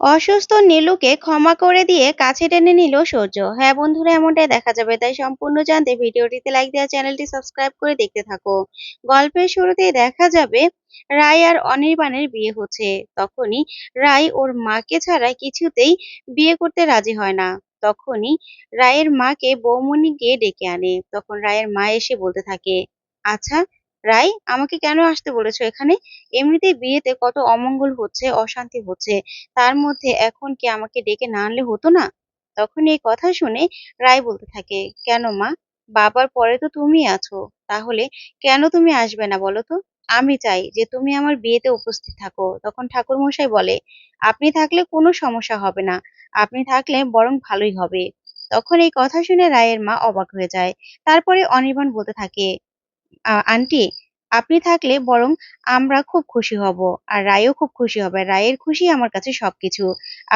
অসুস্থ নীলুকে ক্ষমা করে দিয়ে কাছে টেনে নিল সূর্য। হ্যাঁ বন্ধুরা, এমনটাই দেখা যাবে। তাই সম্পূর্ণ জানতে ভিডিওটিতে লাইক দেওয়া চ্যানেলটি সাবস্ক্রাইব করে দেখতে থাকো। গল্পের শুরুতেই দেখা যাবে, রায় আর অনির্বাণের বিয়ে হচ্ছে। তখনই রায় ওর মাকে ছাড়া কিছুতেই বিয়ে করতে রাজি হয় না। তখনই রায়ের মাকে বৌমনি গিয়ে ডেকে আনে। তখন রায়ের মা এসে বলতে থাকে আচ্ছা রায় আমাকে কেন আসতে বলেছ এখানে? এমনিতেই বিয়েতে কত অমঙ্গল হচ্ছে, অশান্তি হচ্ছে। তার মধ্যে এখন কি আমাকে ডেকে না আনলে হতো না? তখন এই কথা শুনে রায় বলতে থাকে, কেন মা? বাবার পরে তো তুমি আছো। তাহলে কেন তুমি আসবে না বলো তো? আমি চাই যে তুমি আমার বিয়েতে উপস্থিত থাকো। তখন ঠাকুর মশাই বলে, আপনি থাকলে কোনো সমস্যা হবে না। আপনি থাকলে বরং ভালোই হবে। তখন এই কথা শুনে রায়ের মা অবাক হয়ে যায়। তারপরে অনির্বাণ বলতে থাকে আন্টি, আপনি থাকলে বরং আমরা খুব খুশি হব আর রায়ও খুব খুশি হবে। রায়ের খুশি আমার কাছে সবকিছু।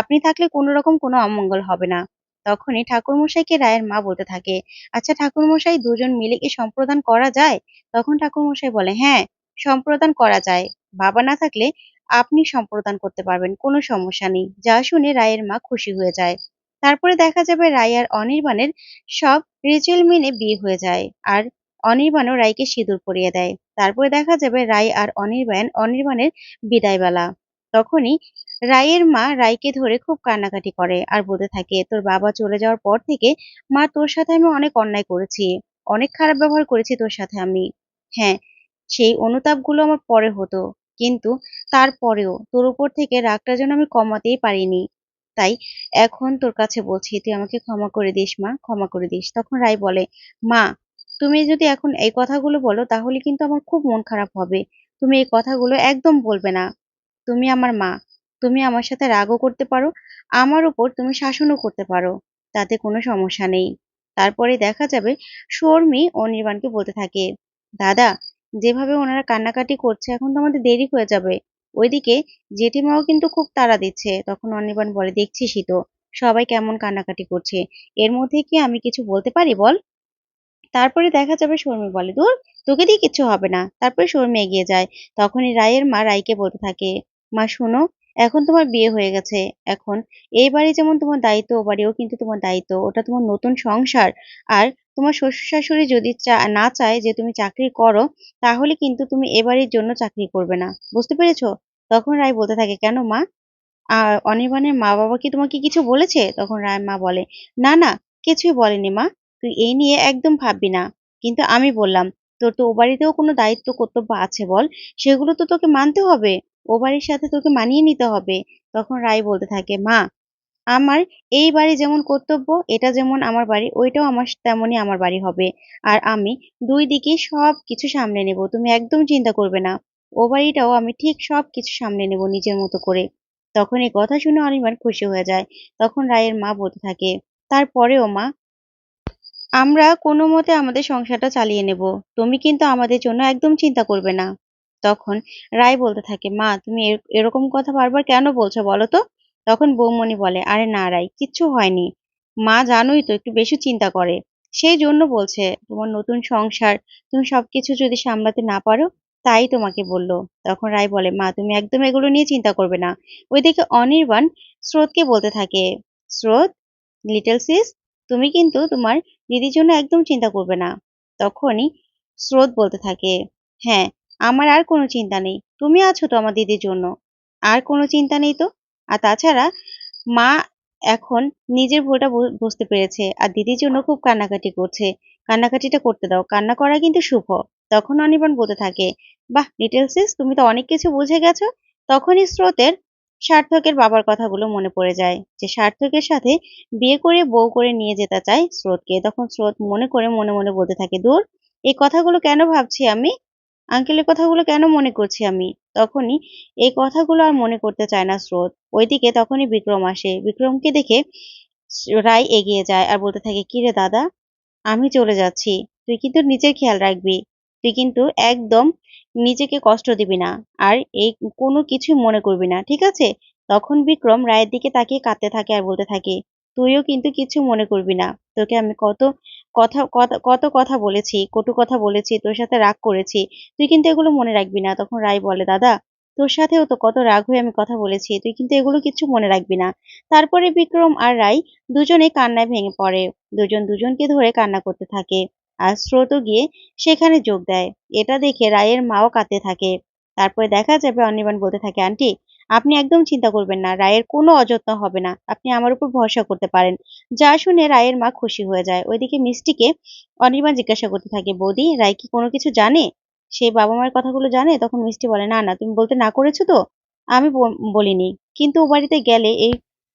আপনি থাকলে কোনো রকম কোনো অমঙ্গল হবে না। তখনই ঠাকুরমশাইকে রায়ের মা বলতে থাকে আচ্ছা ঠাকুরমশাই দুজন মিলে কি সম্প্রদান করা যায়? তখন ঠাকুরমশাই বলে হ্যাঁ সম্প্রদান করা যায়। বাবা না থাকলে আপনি সম্প্রদান করতে পারবেন, কোনো সমস্যা নেই। যা শুনে রায়ের মা খুশি হয়ে যায়। তারপরে দেখা যাবে রায় আর অনির্বাণের সব রিচুয়াল মেনে বিয়ে হয়ে যায়। আর অনির্বাণও রায়কে সিঁদুর পরিয়ে দেয়। তারপরে দেখা যাবে রায় আর অনির্বাণ, অনির্বাণের বিদায়বেলা। তখনই রায়ের মা রায়কে ধরে খুব কান্নাকাটি করে আর বলতে থাকে, তোর বাবা চলে যাওয়ার পর থেকে, মা তোর সাথে আমি অনেক অন্যায় করেছি। অনেক খারাপ ব্যবহার করেছি তোর সাথে আমি। হ্যাঁ সেই অনুতাপগুলো আমার পরে হতো, কিন্তু তারপরেও তোর উপর থেকে রাগটা যেন আমি কমাতেই পারিনি। তাই এখন তোর কাছে বলছি, তুই আমাকে ক্ষমা করে দিস মা, ক্ষমা করে দিস। তখন রায় বলে, মা তুমি যদি এখন এই কথাগুলো বলো, তাহলে কিন্তু আমার খুব মন খারাপ হবে। তুমি এই কথাগুলো একদম বলবে না। তুমি আমার মা। তুমি আমার সাথে রাগও করতে পারো, আমার উপর তুমি শাসনও করতে পারো। তাতে কোনো সমস্যা নেই। তারপরে দেখা যাবে শর্মি অনির্বাণকে বলতে থাকে, দাদা, যেভাবে ওনারা কান্নাকাটি করছে, এখন তো আমাদের দেরি হয়ে যাবে। ওইদিকে জেঠিমাও কিন্তু খুব তাড়া দিচ্ছে। তখন অনির্বাণ বলে, দেখছিসই তো, সবাই কেমন কান্নাকাটি করছে। এর মধ্যে কি আমি কিছু বলতে পারি বল? তারপরে দেখা যাবে শর্মি বলে, দূর, তোকে দিয়ে কিচ্ছু হবে না। তারপরে শর্মি এগিয়ে যায়। তখনই রায়ের মা রায়কে বলতে থাকে, মা, শোনো, এখন তোমার বিয়ে হয়ে গেছে। এখন এই বাড়ি যেমন তোমার দায়িত্ব, ও বাড়িও কিন্তু তোমার দায়িত্ব। ওটা তোমার নতুন সংসার। আর তোমার শ্বশুর শাশুড়ি যদি না চায় যে তুমি চাকরি করো, তাহলে কিন্তু তুমি এ বাড়ির জন্য চাকরি করবে না। বুঝতে পেরেছ? তখন রায় বলতে থাকে, কেন মা? আহ অনির্বাণের মা বাবা কি তোমাকে কিছু বলেছে? তখন রায়ের মা বলে, না না, কিছুই বলেনি মা। তুই এই নিয়ে একদম ভাববি না। কিন্তু আমি বললাম, তোর তো ও বাড়িতেও কোনো দায়িত্ব, কর্তব্য আছে বল। সেগুলো তো তোকে মানতে হবে। ও বাড়ির সাথে তোকে মানিয়ে নিতে হবে। তখন রায় বলতে থাকে, মা, আমার এই বাড়ি যেমন কর্তব্য, এটা যেমন আমার বাড়ি, ওইটাও আমার তেমনই আমার বাড়ি হবে। আর আমি দুই দিকে সব কিছু সামলে নেব, তুমি একদম চিন্তা করবে না। ও বাড়িটাও আমি ঠিক সব কিছু সামলে নেব নিজের মতো করে। তখন এই কথা শুনে অনির্বাণ খুশি হয়ে যায়। তখন রায়ের মা বলতে থাকে, তারপরেও মা আমরা কোনো মতে আমাদের সংসারটা চালিয়ে নেব। তুমি কিন্তু আমাদের জন্য একদম চিন্তা করবে না। তখন রায় বলতে থাকে, মা, তুমি এর- এরকম কথা বারবার কেন বলছো বলো তো? তখন বৌমণি বলে, আরে না রাই কিচ্ছু হয়নি। মা জানোই তো, একটু বেশি চিন্তা করে। সেই জন্য বলছে, তোমার নতুন সংসার, তুমি সবকিছু যদি সামলাতে না পারো, তাই তোমাকে বলল। তখন রায় বলে, মা, তুমি একদম এগুলো নিয়ে চিন্তা করবে না। ওইদিকে অনির্বাণ স্রোতকে বলতে থাকে, স্রোত লিটল সিস তুমি কিন্তু তোমার দিদির জন্য একদম চিন্তা করবে না। তখনই স্রোত বলতে থাকে হ্যাঁ আমার আর কোনো চিন্তা নেই। তুমি আছো তো আমার দিদির জন্য। আর কোনো চিন্তা নেই তো? আর তাছাড়া মা এখন নিজের ভুলটা বুঝতে পেরেছে আর দিদির জন্য খুব কান্নাকাটি করছে। কান্নাকাটিটা করতে দাও। কান্না করা কিন্তু শুভ। তখন অনির্বাণ বলতে থাকে, বাহ লিটল সিস তুমি তো অনেক কিছু বুঝে গেছো। তখনই স্রোতের সার্থকের বাবার কথাগুলো মনে পড়ে যায় যে সার্থকের সাথে বিয়ে করে বউ করে নিয়ে যেতে চায় স্রোতকে। তখন স্রোত মনে করে মনে মনে বলতে থাকে, দূর, এই কথাগুলো কেন ভাবছি আমি? আঙ্কেলের কথাগুলো কেন মনে করছি আমি? তখনই এই কথাগুলো আর মনে করতে চায় না স্রোত। ওইদিকে তখনই বিক্রম আসে। বিক্রমকে দেখে রায় এগিয়ে যায় আর বলতে থাকে, কিরে দাদা, আমি চলে যাচ্ছি। তুই কিন্তু নিজের খেয়াল রাখবি। তুই কিন্তু একদম নিজেকে কষ্ট দিবি না আর এই কোনো কিছু মনে করবি না, ঠিক আছে? তখন বিক্রম রায়ের দিকে তাকিয়ে কাঁদতে থাকে আর বলতে থাকে, তুইও কিন্তু কিছু মনে করবি না। তোকে আমি কত কথা, কত- কথা বলেছি, কটু কথা বলেছি, তোর সাথে রাগ করেছি, তুই কিন্তু এগুলো মনে রাখবি না। তখন রায় বলে, দাদা, তোর সাথেও তো কত রাগ হয়ে আমি কথা বলেছি, তুই কিন্তু এগুলো কিচ্ছু মনে রাখবি না। তারপরে বিক্রম আর রাই দুজনে কান্নায় ভেঙে পড়ে। দুজন দুজনকে ধরে কান্না করতে থাকে। আর স্রোতও গিয়ে সেখানে যোগ দেয়। এটা দেখে রায়ের মাও কাঁদতে থাকে। তারপরে দেখা যাবে অনির্বাণ বলতে থাকে, আন্টি, আপনি একদম চিন্তা করবেন না, রায়ের কোনো অযত্ন হবে না। আপনি আমার উপর ভরসা করতে পারেন। যা শুনে রায়ের মা খুশি হয়ে যায়। ওইদিকে মিষ্টিকে অনির্বাণ জিজ্ঞাসা করতে থাকে, বৌদি, রায় কি কোনো কিছু জানে? সে বাবা মায়ের কথাগুলো জানে, তখন মিষ্টি বলে, না না, তুমি বলতে না করেছ তো? আমি বলিনি। কিন্তু ও বাড়িতে গেলে এই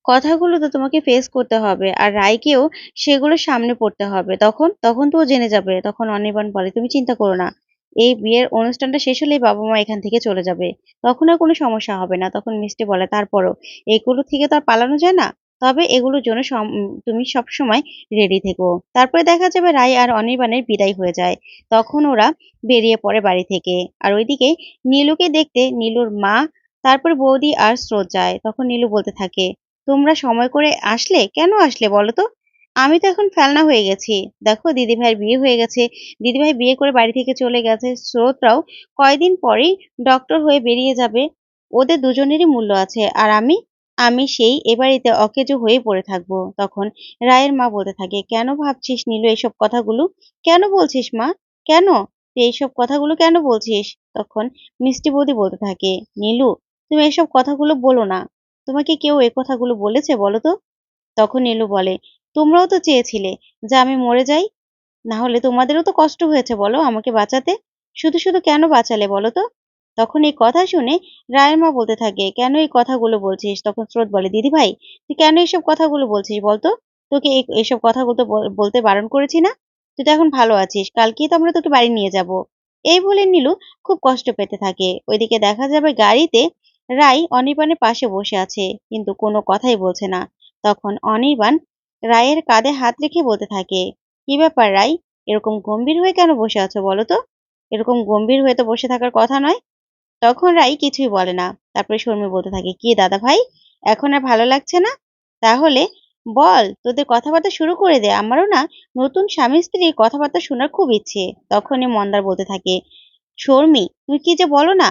কথাগুলো তো তোমাকে ফেস করতে হবে আর রায়কেও সেগুলো সামনে পড়তে হবে। তখন তখন তো ও জেনে যাবে, তখন অনির্বাণ বলে, তুমি চিন্তা করো না, এই বিয়ের অনুষ্ঠানটা শেষ হলেই বাবা মা এখান থেকে চলে যাবে। তখন আর কোনো সমস্যা হবে না। তখন মিষ্টি বলে, তারপরও, এগুলো থেকে তো আর পালানো যায় না? তবে এগুলোর জন্য তুমি সবসময় রেডি থেকো। তারপরে দেখা যাবে রায় আর অনির্বাণের বিদায় হয়ে যায়। তখন ওরা বেরিয়ে পড়ে বাড়ি থেকে। আর ওইদিকে নীলুকে দেখতে নীলুর মা, তারপর বৌদি আর স্রোত যায়। তখন নীলু বলতে থাকে তোমরা সময় করে আসলে? কেন আসলে বলো তো? আমি তো এখন ফেলনা হয়ে গেছি। দেখো দিদিভাইয়ের বিয়ে হয়ে গেছে। দিদিভাই বিয়ে করে বাড়ি থেকে চলে গেছে। স্রোতরাও কয়দিন পরেই ডক্টর হয়ে বেরিয়ে যাবে। ওদের দুজনেরই মূল্য আছে। আর আমি? আমি সেই এ বাড়িতে অকেজো হয়ে পড়ে থাকব। তখন রায়ের মা বলতে থাকে, কেন ভাবছিস নীলু এইসব কথাগুলো? কেন বলছিস মা? কেন? তুই এইসব কথাগুলো কেন বলছিস? তখন মিষ্টি বৌদি বলতে থাকে, নীলু, তুমি এসব কথাগুলো বলো না। তোমাকে কেউ এ কথাগুলো বলেছে বলো তো? তখন নীলু বলে, তোমরাও তো চেয়েছিলে যে আমি মরে যাই না হলে তোমাদেরও তো কষ্ট হয়েছে বলো আমাকে বাঁচাতে। শুধু শুধু কেন বাঁচালে বলো তো? তখন এই কথা শুনে রায়ের মা বলতে থাকে, কেন এই কথাগুলো বলছিস? তখন স্রোত বলে, দিদি ভাই, তুই কেন এইসব কথাগুলো বলছিস বলতো তোকে এই- এইসব কথাগুলো তো বলতে বারণ করেছি না? তুই তো এখন ভালো আছিস, কালকেই তো আমরা তোকে বাড়ি নিয়ে যাব। এই বলে নীলু খুব কষ্ট পেতে থাকে। ওইদিকে দেখা যাবে গাড়িতে রাই অনির্বাণের পাশে বসে আছে, কিন্তু কোনো কথাই বলছে না। তখন অনির্বাণ রায়ের কাঁধে হাত রেখে বলতে থাকে, কি ব্যাপার রাই? এরকম গম্ভীর হয়ে কেন বসে আছো বলো তো? এরকম গম্ভীর হয়ে তো বসে থাকার কথা নয়? তখন রাই কিছুই বলে না। তারপরে শর্মী বলতে থাকে, কি দাদা ভাই, এখন আর ভালো লাগছে না? তাহলে বল, তোদের কথাবার্তা শুরু করে দে। আমারও না নতুন স্বামী স্ত্রীর কথাবার্তা শোনার খুব ইচ্ছে। তখনই মন্দার বলতে থাকে, শর্মী তুমি কি যে বলো না?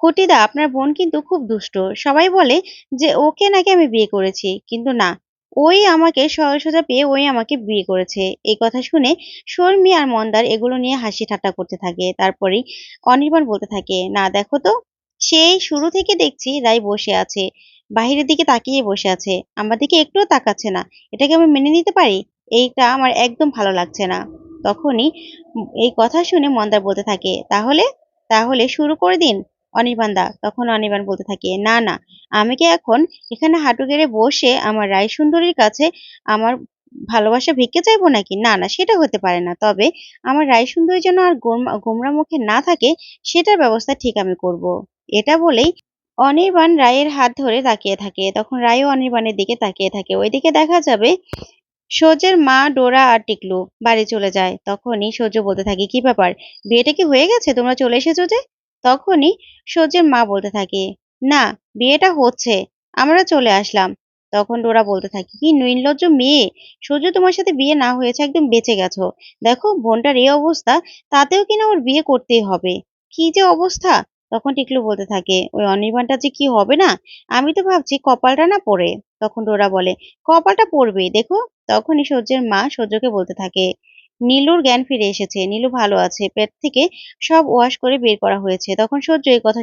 কটিদা, আপনার বোন কিন্তু খুব দুষ্ট। সবাই বলে যে, ওকে নাকি আমি বিয়ে করেছি? কিন্তু না, ওই আমাকে সোজা পেয়ে ওই আমাকে বিয়ে করেছে। এই কথা শুনে শর্মী আর মন্দার এগুলো নিয়ে হাসি ঠাট্টা করতে থাকে। তারপরেই অনির্বাণ বলতে থাকে, না, দেখো তো, সেই শুরু থেকে দেখছি রাই বসে আছে। বাহিরের দিকে তাকিয়ে বসে আছে। আমার দিকে একটুও তাকাচ্ছে না। এটাকে আমি মেনে নিতে পারি? এইটা আমার একদম ভালো লাগছে না। তখনই এই কথা শুনে মন্দার বলতে থাকে, তাহলে তাহলে শুরু করে দিন। অনির্বাণ দা, তখন অনির্বাণ বলতে থাকে, না না, আমি কি এখন এখানে হাঁটু গেড়ে বসে আমার রায় সুন্দরীর কাছে আমার ভালোবাসা ভিক্ষে চাইব নাকি? না না, সেটা হতে পারে না, তবে আমার রায় সুন্দরী যেন আর গোমরা মুখে না থাকে, সেটার ব্যবস্থা ঠিক আমি করব। এটা বলেই অনির্বাণ রায়ের হাত ধরে তাকিয়ে থাকে, তখন রায়ও অনির্বাণের দিকে তাকিয়ে থাকে। ওইদিকে দেখা যাবে সূর্যের মা ডোরা আর টিকলু বাড়ি চলে যায়, তখনই সূর্য বলতে থাকে, কি ব্যাপার? বিয়েটা কি হয়ে গেছে? তোমরা চলে এসেছ যে? তখনই সূর্যের মা বলতে থাকে, না, বিয়েটা হচ্ছে, আমরা চলে আসলাম। তখন ডোরা বলতে থাকে, কি নির্লজ্জ মেয়ে, সূর্য তোমার সাথে বিয়ে না হয়েছে, একদম বেঁচে গেছো। দেখো, বোনটার এই অবস্থা, তাতেও কিনা ওর বিয়ে করতেই হবে? কি যে অবস্থা? তখন টিকলু বলতে থাকে, ওই অনির্বাণটা যে কি হবে না? আমি তো ভাবছি কপালটা না পড়ে। তখন ডোরা বলে, কপালটা পড়বেই, দেখো? তখনই সূর্যের মা সূর্যকে বলতে থাকে নীলুর জ্ঞান ফিরে এসেছে। নীলু ভালো আছে। পেট থেকে সব ওয়াশ করে বের করা হয়েছে। তখন সূর্য এই কথা